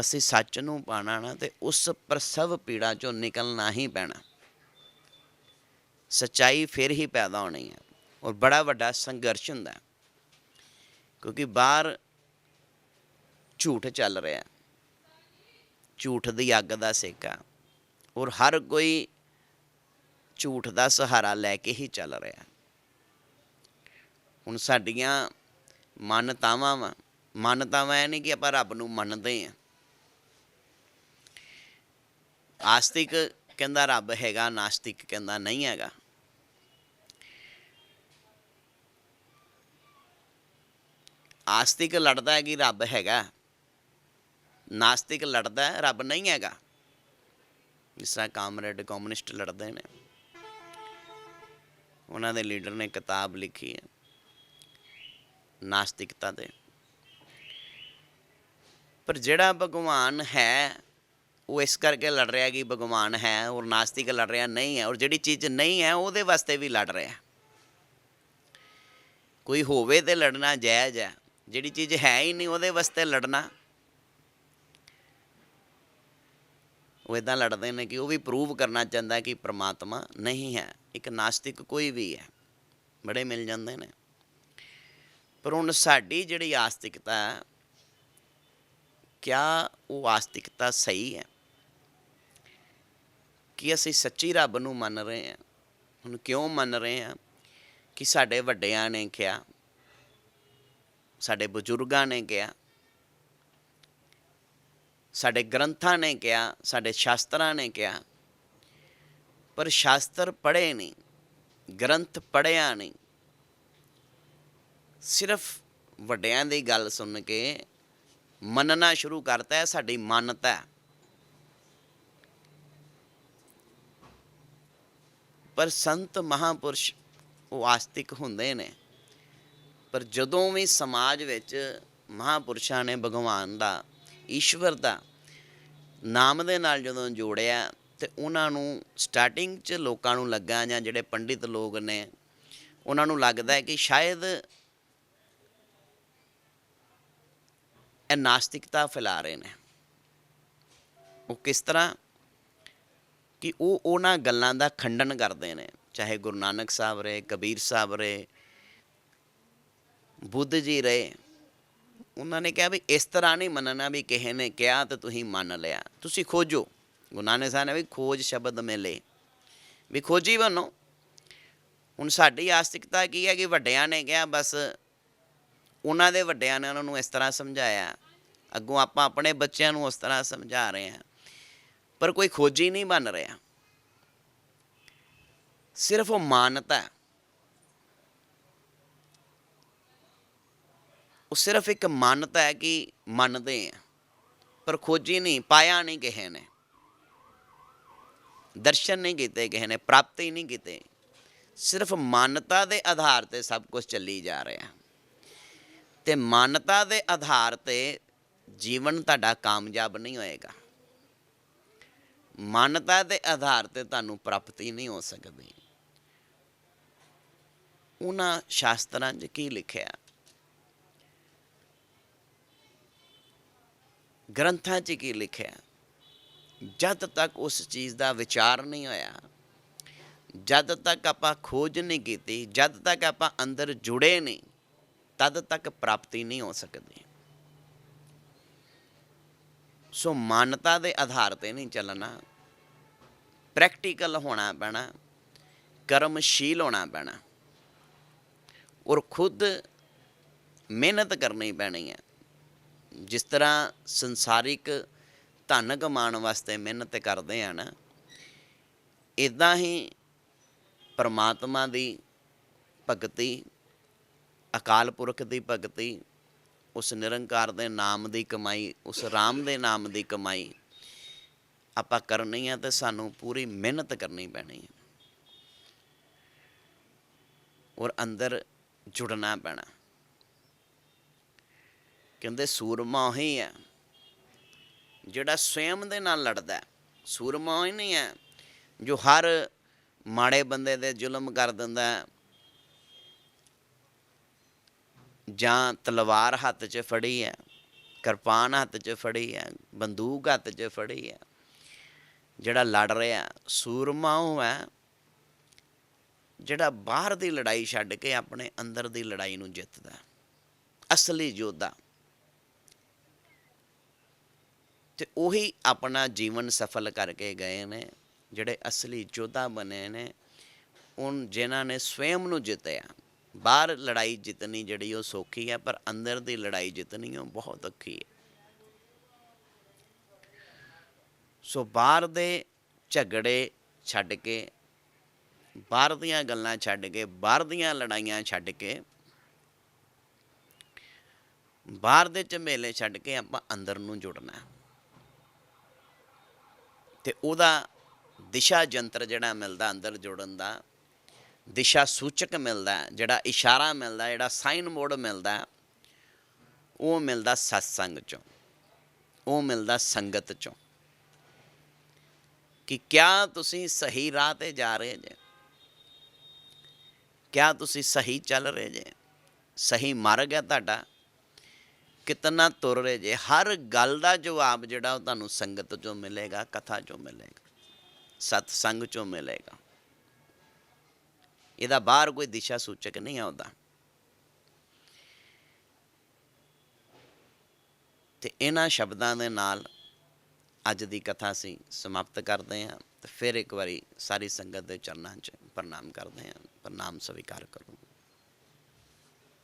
ਅਸੀਂ ਸੱਚ ਨੂੰ ਪਾਣਾ ਨਾ, ਤੇ ਉਸ ਪ੍ਰਸਵ ਪੀੜਾ ਚੋਂ ਨਿਕਲਣਾ ਹੀ ਪੈਣਾ। ਸੱਚਾਈ ਫਿਰ ਹੀ ਪੈਦਾ ਹੋਣੀ ਹੈ ਔਰ ਬੜਾ ਵੱਡਾ ਸੰਘਰਸ਼ ਹੁੰਦਾ ਕਿਉਂਕਿ ਬਾਹਰ ਝੂਠ ਚੱਲ ਰਿਹਾ ਝੂਠ ਦੀ ਅੱਗ ਦਾ ਸੇਕਾ ਔਰ ਹਰ ਕੋਈ ਝੂਠ ਦਾ ਸਹਾਰਾ ਲੈ ਕੇ ਹੀ ਚੱਲ ਰਿਹਾ ਹੁਣ ਸਾਡੀਆਂ ਮਾਨਤਾਵਾਂ ਵਾ। ਮਾਨਤਾਵਾਂ ਇਹ ਨਹੀਂ ਕਿ ਆਪਾਂ ਰੱਬ ਨੂੰ ਮੰਨਦੇ ਆ ਆਸਤਿਕ ਕਹਿੰਦਾ ਰੱਬ ਹੈਗਾ, ਨਾਸਤਿਕ ਕਹਿੰਦਾ ਨਹੀਂ ਹੈਗਾ। ਆਸਤਿਕ ਲੜਦਾ ਹੈ ਕਿ ਰੱਬ ਹੈਗਾ। ਨਾਸਤਿਕ ਲੜਦਾ ਹੈ, ਰੱਬ ਨਹੀਂ ਹੈਗਾ। ਜਿਸ ਤਰ੍ਹਾਂ ਕਾਮਰੇਡ ਕਮਿਊਨਿਸਟ ਲੜਦੇ ਨੇ। ਉਹਨਾਂ ਦੇ ਲੀਡਰ ਨੇ ਕਿਤਾਬ ਲਿਖੀ ਹੈ, ਨਾਸਤਿਕਤਾ ਤੇ। ਪਰ ਜਿਹੜਾ ਭਗਵਾਨ ਹੈ, ਉਹ ਇਸ ਕਰਕੇ ਲੜ ਰਿਹਾ ਕਿ ਭਗਵਾਨ ਹੈ ਔਰ ਨਾਸਤਿਕ ਲੜ ਰਿਹਾ, ਨਹੀਂ ਹੈ। ਔਰ ਜਿਹੜੀ ਚੀਜ਼ ਨਹੀਂ ਹੈ, ਉਹਦੇ ਵਾਸਤੇ ਵੀ ਲੜ ਰਿਹਾ। ਕੋਈ ਹੋਵੇ ਤੇ ਲੜਨਾ ਜਾਇਜ਼ ਹੈ। ਜਿਹੜੀ ਚੀਜ਼ ਹੈ ਹੀ ਨਹੀਂ ਉਹਦੇ ਵਾਸਤੇ ਲੜਨਾ। ਉਹ ਇਦਾਂ ਲੜਦੇ ਨੇ ਕਿ ਉਹ ਵੀ ਪ੍ਰੂਵ ਕਰਨਾ ਚਾਹੁੰਦਾ ਕਿ ਪ੍ਰਮਾਤਮਾ ਨਹੀਂ ਹੈ। ਇੱਕ ਨਾਸਤਿਕ ਕੋਈ ਵੀ ਹੈ, ਬੜੇ ਮਿਲ ਜਾਂਦੇ ਨੇ। ਪਰ ਹੁਣ ਸਾਡੀ ਜਿਹੜੀ ਆਸਤਿਕਤਾ ਹੈ ਕਿਆ ਉਹ ਆਸਤਿਕਤਾ ਸਹੀ ਹੈ? ਕਿ ਅਸੀਂ ਸੱਚੀ ਰੱਬ ਨੂੰ ਮੰਨ ਰਹੇ ਹਾਂ? ਹੁਣ ਕਿਉਂ ਮੰਨ ਰਹੇ ਹਾਂ ਕਿ ਸਾਡੇ ਵੱਡਿਆਂ ਨੇ ਕਿਹਾ ਸਾਡੇ ਬਜ਼ੁਰਗਾਂ ਨੇ ਕਿਹਾ, ਸਾਡੇ ਗ੍ਰੰਥਾਂ ਨੇ ਕਿਹਾ, ਸਾਡੇ ਸ਼ਾਸਤਰਾਂ ਨੇ ਕਿਹਾ, ਪਰ ਸ਼ਾਸਤਰ ਪੜ੍ਹੇ ਨਹੀਂ, ਗ੍ਰੰਥ ਪੜ੍ਹਿਆ ਨਹੀਂ। ਸਿਰਫ ਵੱਡਿਆਂ ਦੀ ਗੱਲ ਸੁਣ ਕੇ ਮੰਨਣਾ ਸ਼ੁਰੂ ਕਰਤਾ ਹੈ, ਸਾਡੀ ਮਾਨਤਾ ਹੈ। ਪਰ ਸੰਤ ਮਹਾਪੁਰਸ਼ ਉਹ ਆਸਤਿਕ ਹੁੰਦੇ ਨੇ। ਪਰ ਜਦੋਂ ਵੀ ਸਮਾਜ ਵਿੱਚ ਮਹਾਪੁਰਸ਼ਾਂ ਨੇ ਭਗਵਾਨ ਦਾ, ਈਸ਼ਵਰ ਦਾ ਨਾਮ ਦੇ ਨਾਲ ਜਦੋਂ ਜੋੜਿਆ ਤੇ ਉਹਨਾਂ ਨੂੰ ਸਟਾਰਟਿੰਗ 'ਚ ਲੋਕਾਂ ਨੂੰ ਲੱਗਾ ਜਾਂ ਜਿਹੜੇ ਪੰਡਿਤ ਲੋਕ ਨੇ, ਉਹਨਾਂ ਨੂੰ ਲੱਗਦਾ ਹੈ ਕਿ ਸ਼ਾਇਦ ਇਹ ਨਾਸਤਿਕਤਾ ਫੈਲਾ ਰਹੇ ਨੇ। ਉਹ ਕਿਸ ਤਰ੍ਹਾਂ? ਕਿ ਉਹ ਉਹਨਾਂ ਗੱਲਾਂ ਦਾ ਖੰਡਨ ਕਰਦੇ ਨੇ, ਚਾਹੇ ਗੁਰੂ ਨਾਨਕ ਸਾਹਿਬ ਰਹੇ, ਕਬੀਰ ਸਾਹਿਬ ਰਹੇ ਬੁੱਧ ਜੀ ਰਹੇ। ਉਹਨਾਂ ਨੇ ਕਿਹਾ ਵੀ ਇਸ ਤਰ੍ਹਾਂ ਨਹੀਂ ਮੰਨਣਾ ਵੀ ਕਿਸੇ ਨੇ ਕਿਹਾ ਤਾਂ ਤੁਸੀਂ ਮੰਨ ਲਿਆ। ਤੁਸੀਂ ਖੋਜੋ। ਗੁਰੂ ਨਾਨਕ ਸਾਹਿਬ ਨੇ ਵੀ ਖੋਜ ਸ਼ਬਦ ਮਿਲੇ। ਵੀ ਖੋਜੀ ਬਣੋ ਹੁਣ ਸਾਡੀ ਆਸਤਿਕਤਾ ਕੀ ਹੈ ਕਿ ਵੱਡਿਆਂ ਨੇ ਕਿਹਾ, ਬਸ ਉਹਨਾਂ ਦੇ ਵੱਡਿਆਂ ਨੇ ਉਹਨਾਂ ਨੂੰ ਇਸ ਤਰ੍ਹਾਂ ਸਮਝਾਇਆ। ਅੱਗੋਂ ਆਪਾਂ ਆਪਣੇ ਬੱਚਿਆਂ ਨੂੰ ਉਸ ਤਰ੍ਹਾਂ ਸਮਝਾ ਰਹੇ ਹਾਂ। ਪਰ ਕੋਈ ਖੋਜੀ ਨਹੀਂ ਬਣ ਰਿਹਾ। ਸਿਰਫ ਉਹ ਮਾਨਤਾ ਹੈ। ਉਹ ਸਿਰਫ ਇੱਕ ਮਾਨਤਾ ਹੈ ਕਿ ਮੰਨਦੇ ਆ, ਪਰ ਖੋਜੀ ਨਹੀਂ, ਪਾਇਆ ਨਹੀਂ ਕਿਸੇ ਨੇ। ਦਰਸ਼ਨ ਨਹੀਂ ਕੀਤੇ ਕਿਸੇ ਨੇ, ਪ੍ਰਾਪਤੀ ਨਹੀਂ ਕੀਤੇ। ਸਿਰਫ ਮਾਨਤਾ ਦੇ ਆਧਾਰ ਤੇ ਸਭ ਕੁਝ ਚੱਲੀ ਜਾ ਰਿਹਾ। ਤੇ ਮਾਨਤਾ ਦੇ ਆਧਾਰ ਤੇ ਜੀਵਨ ਤੁਹਾਡਾ ਕਾਮਯਾਬ ਨਹੀਂ ਹੋਏਗਾ। ਮਾਨਤਾ ਦੇ ਆਧਾਰ ਤੇ ਤੁਹਾਨੂੰ ਪ੍ਰਾਪਤੀ ਨਹੀਂ ਹੋ ਸਕਦੀ। ਉਹਨਾਂ ਸ਼ਾਸਤਰਾਂ 'ਚ ਕੀ ਲਿਖਿਆ? ਗ੍ਰੰਥਾਂ 'ਚ ਕੀ ਲਿਖਿਆ ਜਦ ਤੱਕ ਉਸ ਚੀਜ਼ ਦਾ ਵਿਚਾਰ ਨਹੀਂ ਹੋਇਆ, ਜਦ ਤੱਕ ਆਪਾਂ ਖੋਜ ਨਹੀਂ ਕੀਤੀ, ਜਦ ਤੱਕ ਆਪਾਂ ਅੰਦਰ ਜੁੜੇ ਨਹੀਂ, ਤਦ ਤੱਕ ਪ੍ਰਾਪਤੀ ਨਹੀਂ ਹੋ ਸਕਦੀ। ਸੋ ਮਾਨਤਾ ਦੇ ਆਧਾਰ ਤੇ ਨਹੀਂ ਚੱਲਣਾ, ਪ੍ਰੈਕਟੀਕਲ ਹੋਣਾ ਪੈਣਾ, ਕਰਮਸ਼ੀਲ ਹੋਣਾ ਪੈਣਾ, ਔਰ ਖੁਦ ਮਿਹਨਤ ਕਰਨੀ ਪੈਣੀ ਹੈ। ਜਿਸ ਤਰ੍ਹਾਂ ਸੰਸਾਰਿਕ ਧਨ ਕਮਾਉਣ ਵਾਸਤੇ ਮਿਹਨਤ ਕਰਦੇ ਆ ਨਾ ਇਦਾਂ ਹੀ ਪਰਮਾਤਮਾ ਦੀ ਭਗਤੀ, ਅਕਾਲ ਪੁਰਖ ਦੀ ਭਗਤੀ, ਉਸ ਨਿਰੰਕਾਰ ਦੇ ਨਾਮ ਦੀ ਕਮਾਈ, ਉਸ ਰਾਮ ਦੇ ਨਾਮ ਦੀ ਕਮਾਈ ਆਪਾਂ ਕਰਨੀ ਹੈ ਤੇ ਸਾਨੂੰ ਪੂਰੀ ਮਿਹਨਤ ਕਰਨੀ ਪੈਣੀ ਹੈ ਔਰ ਅੰਦਰ ਜੁੜਨਾ ਪੈਣਾ। ਕਹਿੰਦੇ ਸੂਰਮਾ ਉਹੀ ਹੈ। ਜਿਹੜਾ ਸਵੈਮ ਦੇ ਨਾਲ ਲੜਦਾ ਹੈ, ਸੂਰਮਾ ਉਹ ਹੀ ਨਹੀਂ ਹੈ, ਜੋ ਹਰ ਮਾੜੇ ਬੰਦੇ ਦੇ ਜ਼ੁਲਮ ਕਰ ਦਿੰਦਾ ਹੈ, ਜਾਂ ਤਲਵਾਰ ਹੱਥ 'ਚ ਫੜੀ ਹੈ, ਕਿਰਪਾਨ ਹੱਥ 'ਚ ਫੜੀ ਹੈ, ਬੰਦੂਕ ਹੱਥ 'ਚ ਫੜੀ ਹੈ, ਜਿਹੜਾ ਲੜ ਰਿਹਾ ਸੂਰਮਾ ਉਹ ਹੈ, ਜਿਹੜਾ ਬਾਹਰ ਦੀ ਲੜਾਈ ਛੱਡ ਕੇ ਆਪਣੇ ਅੰਦਰ ਦੀ ਲੜਾਈ ਨੂੰ ਜਿੱਤਦਾ ਅਸਲੀ ਯੋਧਾ। ਤੇ ਉਹੀ ਆਪਣਾ ਜੀਵਨ ਸਫਲ ਕਰਕੇ ਗਏ ਨੇ, ਜਿਹੜੇ ਅਸਲੀ ਯੋਧਾ ਬਣੇ ਨੇ ਉਨ ਜਿਨ੍ਹਾਂ ਨੇ ਸਵੈਮ ਨੂੰ ਜਿੱਤਿਆ। ਬਾਹਰ ਲੜਾਈ ਜਿੱਤਣੀ ਜਿਹੜੀ ਉਹ ਸੌਖੀ ਹੈ, ਪਰ ਅੰਦਰ ਦੀ ਲੜਾਈ ਜਿੱਤਣੀ ਉਹ ਬਹੁਤ ਔਖੀ ਹੈ। ਸੋ ਬਾਹਰ ਦੇ ਝਗੜੇ ਛੱਡ ਕੇ, ਬਾਹਰ ਦੀਆਂ ਗੱਲਾਂ ਛੱਡ ਕੇ, ਬਾਹਰ ਦੀਆਂ ਲੜਾਈਆਂ ਛੱਡ ਕੇ, ਬਾਹਰ ਦੇ ਝਮੇਲੇ ਛੱਡ ਕੇ ਆਪਾਂ ਅੰਦਰ ਨੂੰ ਜੁੜਨਾ ਤੇ ਉਹਦਾ ਦਿਸ਼ਾ ਜੰਤਰ ਜਿਹੜਾ ਮਿਲਦਾ ਅੰਦਰ ਜੋੜਨ ਦਾ, ਦਿਸ਼ਾ ਸੂਚਕ ਮਿਲਦਾ, ਜਿਹੜਾ ਇਸ਼ਾਰਾ ਮਿਲਦਾ, ਜਿਹੜਾ ਸਾਈਨ ਬੋਰਡ ਮਿਲਦਾ, ਉਹ ਮਿਲਦਾ ਸਤਸੰਗ ਚੋਂ, ਉਹ ਮਿਲਦਾ ਸੰਗਤ ਚੋਂ। ਕਿ ਕਿਆ ਤੁਸੀਂ ਸਹੀ ਰਾਹ ਤੇ ਜਾ ਰਹੇ ਜੇ? ਕਿਆ ਤੁਸੀਂ ਸਹੀ ਚੱਲ ਰਹੇ ਜੇ? ਸਹੀ ਮਾਰਗ ਹੈ ਤੁਹਾਡਾ? ਕਿਤਨਾ ਤੁਰ ਰਹੇ ਜੇ, ਹਰ ਗੱਲ ਦਾ ਜਵਾਬ ਜਿਹੜਾ ਉਹ ਤੁਹਾਨੂੰ ਸੰਗਤ ਚੋਂ ਮਿਲੇਗਾ, ਕਥਾ ਚੋਂ ਮਿਲੇਗਾ, ਸਤਸੰਗ ਚੋਂ ਮਿਲੇਗਾ। ਇਹਦਾ ਬਾਹਰ ਕੋਈ ਦਿਸ਼ਾ ਸੂਚਕ ਨਹੀਂ ਆਉਂਦਾ ਤੇ ਇਹਨਾਂ ਸ਼ਬਦਾਂ ਦੇ ਨਾਲ ਅੱਜ ਦੀ ਕਥਾ ਅਸੀਂ ਸਮਾਪਤ ਕਰਦੇ ਹਾਂ ਤੇ ਫਿਰ ਇੱਕ ਵਾਰੀ ਸਾਰੀ ਸੰਗਤ ਦੇ ਚਰਨਾਂ 'ਚ ਪ੍ਰਣਾਮ ਕਰਦੇ ਹਾਂ, ਪ੍ਰਣਾਮ ਸਵੀਕਾਰ ਕਰੋ